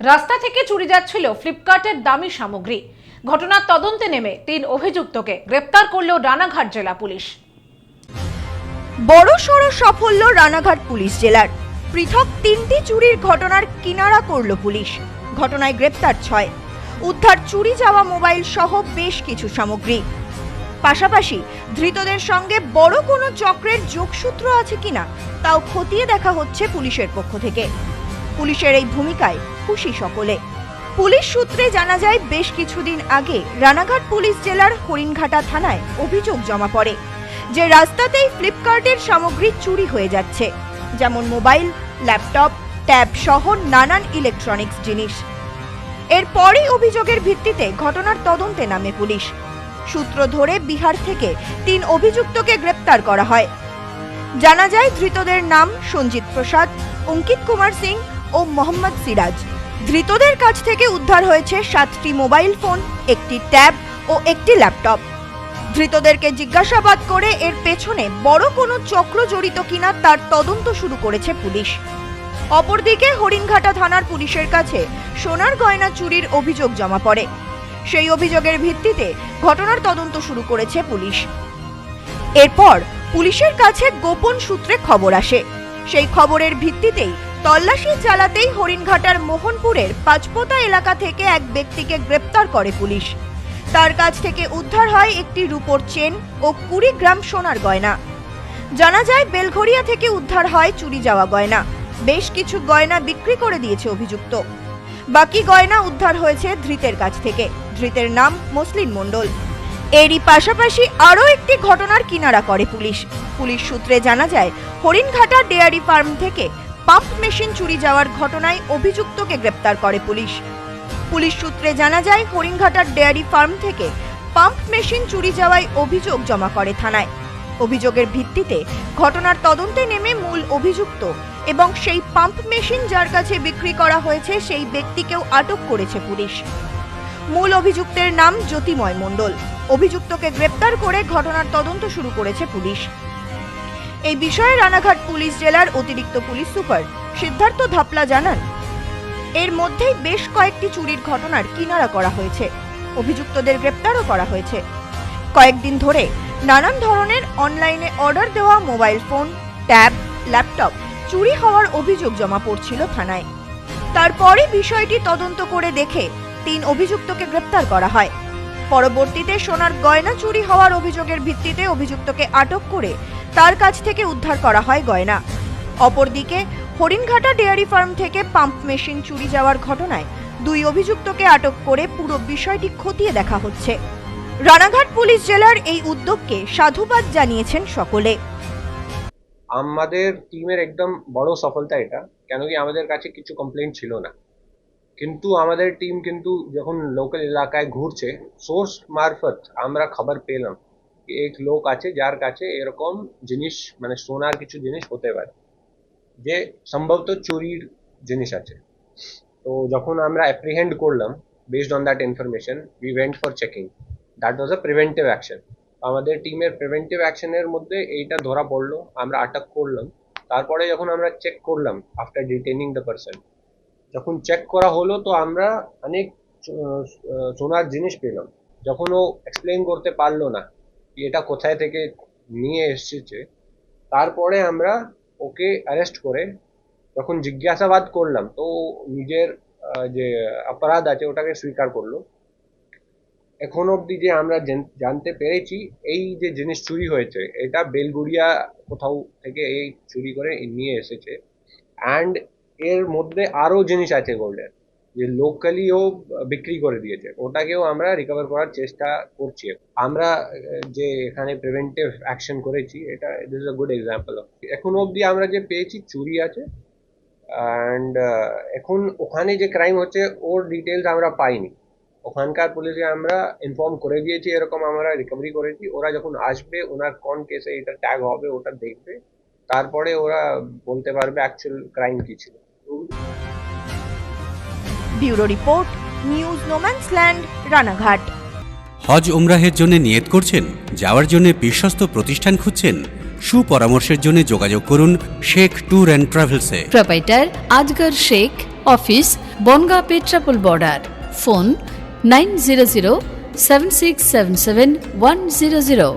রাস্তা থেকে চুরি যাচ্ছিল ফ্লিপকার্টের দামি সামগ্রী। ঘটনার তদন্তে নেমে তিন অভিযুক্তকে গ্রেপ্তার করল রানাঘাট জেলা পুলিশ। বড় সড় সাফল্য রানাঘাট পুলিশ জেলার। পৃথক তিনটি চুরির ঘটনার কিনারা করল পুলিশ। ঘটনায় গ্রেপ্তার ছয়। উদ্ধার চুরি যাওয়া মোবাইল সহ বেশ কিছু সামগ্রী। পাশাপাশি ধৃতদের সঙ্গে বড় কোনো চক্রের যোগসূত্র আছে কিনা, তাও খতিয়ে দেখা হচ্ছে পুলিশের পক্ষ থেকে। পুলিশের এই ভূমিকায় খুশি সকলে। পুলিশ সূত্রে জানা যায়, বেশ কিছুদিন আগে রানাঘাট পুলিশ জেলার হরিণঘাটা থানায় অভিযোগ জমা পড়ে যে রাস্তাতেই ফ্লিপকার্টের সামগ্রী চুরি হয়ে যাচ্ছে, যেমন মোবাইল, ল্যাপটপ, ট্যাব সহ নানান ইলেকট্রনিক্স জিনিস। এরপরই অভিযোগের ভিত্তিতে ঘটনার তদন্তে নামে পুলিশ। সূত্র ধরে বিহার থেকে তিন অভিযুক্তকে গ্রেপ্তার করা হয়। জানা যায়, ধৃতদের নাম সঞ্জিত প্রসাদ, অঙ্কিত কুমার সিং ও মোহাম্মদ সিরাজ। ধৃতদের কাছ থেকে উদ্ধার হয়েছে সাতটি মোবাইল ফোন, একটি ট্যাব ও একটি ল্যাপটপ। ধৃতদেরকে জিজ্ঞাসাবাদ করে এর পেছনে বড় কোনো চক্র জড়িত কিনা তার তদন্ত শুরু করেছে পুলিশ। অপরদিকে হরিণঘাটা থানার পুলিশের কাছে সোনার গয়না চুরির অভিযোগ জমা পড়ে। সেই অভিযোগের ভিত্তিতে ঘটনার তদন্ত শুরু করেছে পুলিশ। এরপর পুলিশের কাছে গোপন সূত্রে খবর আসে। সেই খবরের ভিত্তিতেই তল্লাশি চালাতেই হরিণঘাটার মোহনপুরের পাঁচপোতা এলাকা থেকে এক ব্যক্তিকে গ্রেপ্তার করে পুলিশ। তার কাছ থেকে উদ্ধার হয় একটি রূপোর চেন ও কুড়ি গ্রাম সোনার গয়না। জানা যায় বেলঘরিয়া থেকে উদ্ধার হয় চুরি যাওয়া গয়না। বেশ কিছু গয়না বিক্রি করে দিয়েছে অভিযুক্ত। বাকি গয়না উদ্ধার হয়েছে ধৃতের কাছ থেকে। ধৃতের নাম মসলিন মণ্ডল। এরই পাশাপাশি আরও একটি ঘটনার কিনারা করে পুলিশ। পুলিশ সূত্রে জানা যায়, হরিণঘাটা ডেয়ারি ফার্ম থেকে পাম্প মেশিন চুরি যাওয়ার ঘটনায় অভিযুক্তকে গ্রেপ্তার করে পুলিশ। পুলিশ সূত্রে জানা যায়, হরিণঘাটার ডেয়ারি ফার্ম থেকে পাম্প মেশিন চুরি যাওয়ায় অভিযোগ জমা করে থানায়। অভিযোগের ভিত্তিতে ঘটনার তদন্তে নেমে মূল অভিযুক্ত এবং সেই পাম্প মেশিন যার কাছে বিক্রি করা হয়েছে সেই ব্যক্তিকেও আটক করেছে পুলিশ। মূল অভিযুক্তের নাম জ্যোতিময় মণ্ডল। অভিযুক্তকে গ্রেপ্তার করে ঘটনার তদন্ত শুরু করেছে পুলিশ। এই বিষয়ে রানাঘাট পুলিশ জেলার অতিরিক্ত পুলিশ সুপার সিদ্ধার্থ ধাপলা জানান, এর মধ্যেই বেশ কয়েকটি চুরির ঘটনার কিনারা করা হয়েছে। অভিযুক্তদের গ্রেপ্তারও করা হয়েছে। কয়েকদিন ধরে নানান ধরনের অনলাইনে অর্ডার দেওয়া মোবাইল ফোন, ট্যাব, ল্যাপটপ চুরি হওয়ার অভিযোগ জমা পড়ছিল থানায়। তারপরে বিষয়টি তদন্ত করে দেখে তিন অভিযুক্তকে গ্রেপ্তার করা হয়। পরবর্তীতে সোনার গয়না চুরি হওয়ার অভিযোগের ভিত্তিতে অভিযুক্তকে আটক করে তার কাছ থেকে উদ্ধার করা হয় গয়না। অপরদিকে, হরিণঘাটা ডেয়ারি ফার্ম থেকে পাম্প মেশিন চুরি যাওয়ার ঘটনায় দুই অভিযুক্তকে আটক করে পুরো বিষয়টি খতিয়ে দেখা হচ্ছে। রানাঘাট পুলিশ জেলার এই উদ্যোগকে সাধুবাদ জানিয়েছেন সকলে। আমাদের টিমের একদম বড় সফলতা এটা। কেন কি আমাদের কাছে কিছু কমপ্লেন ছিল না। কিন্তু আমাদের টিম কিন্তু যখন লোকাল এলাকায় ঘুরছে সোর্স মারফত আমরা খবর পেলাম এক লোক আছে যার কাছে এরকম জিনিস মানে সোনার কিছু জিনিস হতে পারে। যে সম্ভবত চুরির জিনিস আছে। তো যখন আমরা অ্যাপ্রিহেন্ড করলাম based on that information we went for checking that was a preventive action আমাদের টিমের প্রিভেন্টিভ অ্যাকশনের মধ্যে এইটা ধরা পড়ল, আমরা আটক করলাম। তারপরে যখন আমরা চেক করলাম আফটার ডিটেনিং দ্য পারসন যখন চেক করা হলো, তো আমরা অনেক সোনার জিনিস পেলাম। যখন ও এক্সপ্লেন করতে পারল না এটা কোথায় থেকে নিয়ে এসেছে, তারপরে আমরা ওকে অ্যারেস্ট করে যখন জিজ্ঞাসাবাদ করলাম, তো নিজের যে অপরাধ আছে ওটাকে স্বীকার করল। এখন অবধি যে আমরা জানতে পেরেছি, এই যে জিনিস চুরি হয়েছে, এটা বেলগুড়িয়া কোথাও থেকে এই চুরি করে নিয়ে এসেছে। অ্যান্ড এর মধ্যে আরও জিনিস আছে গোল্ডের যে লোকালি ও বিক্রি করে দিয়েছে। ওটাকেও আমরা রিকভার করার চেষ্টা করছি। আমরা, যে এখানে প্রিভেন্টিভ অ্যাকশন করেছি, এটা this is a good example of এখন অবধি আমরা যে পেয়েছি, চুরি আছে। অ্যান্ড এখন ওখানে যে ক্রাইম হচ্ছে, ওর ডিটেলস আমরা পাইনি। ওখানকার পুলিশকে আমরা ইনফর্ম করে দিয়েছি, এরকম আমরা রিকভারি করেছি। ওরা যখন আসবে, ওনার কোন কেসে এটা ট্যাগ হবে, ওটা দেখবে। তারপরে ওরা বলতে পারবে অ্যাকচুয়াল ক্রাইম কি ছিল। Bureau report news no man's land Ranaghat. হজ উমরাহের জন্য নিয়ত করছেন যাওয়ার জন্য বিশ্বস্ত প্রতিষ্ঠান খুঁজছেন সুপরামর্শের জন্য যোগাযোগ করুন Sheikh tour and ট্রাভেলসে। Proprietor Asgar Sheikh office Bongaon Petrapole border. Phone nine zero zero seven six seven seven one zero zero.